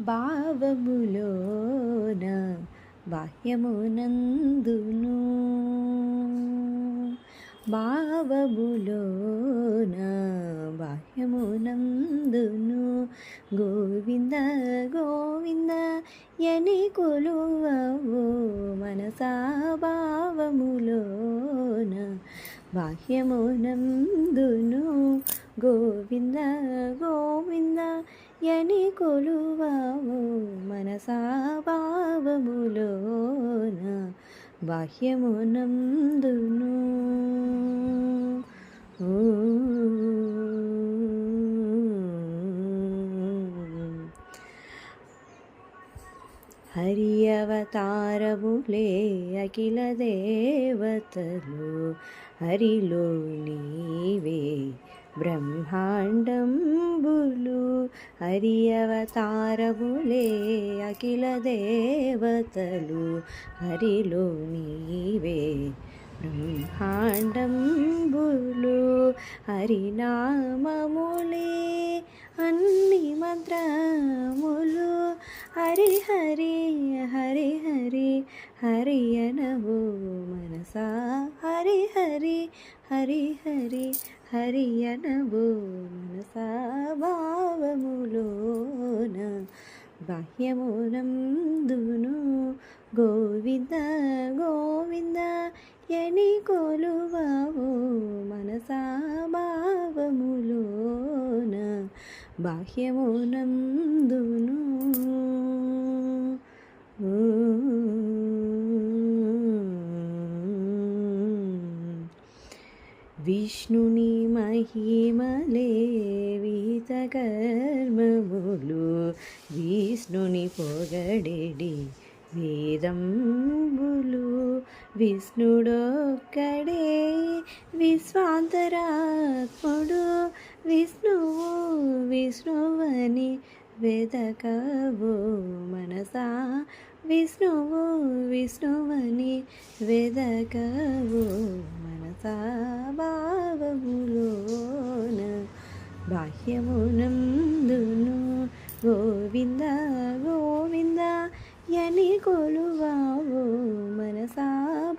భావములోన బాహ్యమునందును. భావములోన బాహ్యమునందును. గోవింద గోవింద ఎని కొలువవు మనసా భావములోన బాహ్యమునందును. గోవింద గోవింద ఎని కొలువావు మనసా భావములోన బాహ్యమునందును ఓ హరి అవతారములే అఖిల దేవతలు హరిలో నీవే బ్రహ్మాండంబులు హరియవతారములే అఖిల దేవతలు. హరిలో నీవే బ్రహ్మాండంబులు. హరినామములే అన్ని మంత్రములు. హరిహరి హరి హరి హరి అనబో అనవో బాహ్యమునందును గోవింద గోవింద ఎని కొలువావో మనసాభావములోన బాహ్యమునందును. ఓ విష్ణుని మహిమలే వీత కర్మములు. విష్ణుని పొగడెడి వేదంబులు. విష్ణుడొక్కడే విశ్వాంతరాత్ముడు. విష్ణువు విష్ణువని వెదకవు మనసా. విష్ణువు విష్ణువని వెదకవు భావములోన బాహ్యమునందును గోవింద గోవింద యని కొలువావు మనసా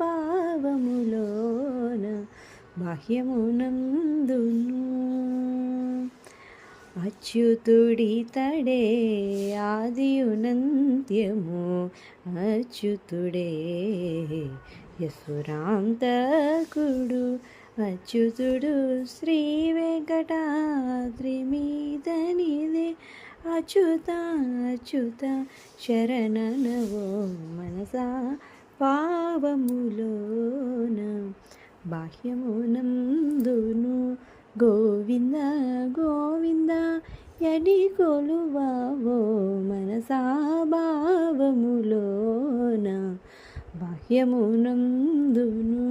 భావములోన బాహ్యమునందును అచ్యుతుడి తడే ఆదియునంత్యము అచ్యుతుడే యసురాంతకుడు అచ్యుతుడు శ్రీ వెంకటాద్రి మీదనిదే అచ్యుత అచ్యుత శరణనవో మనసా పావములోన బాహ్యమునందును గోవింద గోవింద ఎడి కొలువావో మనసాభావములోన బాహ్యమునందును.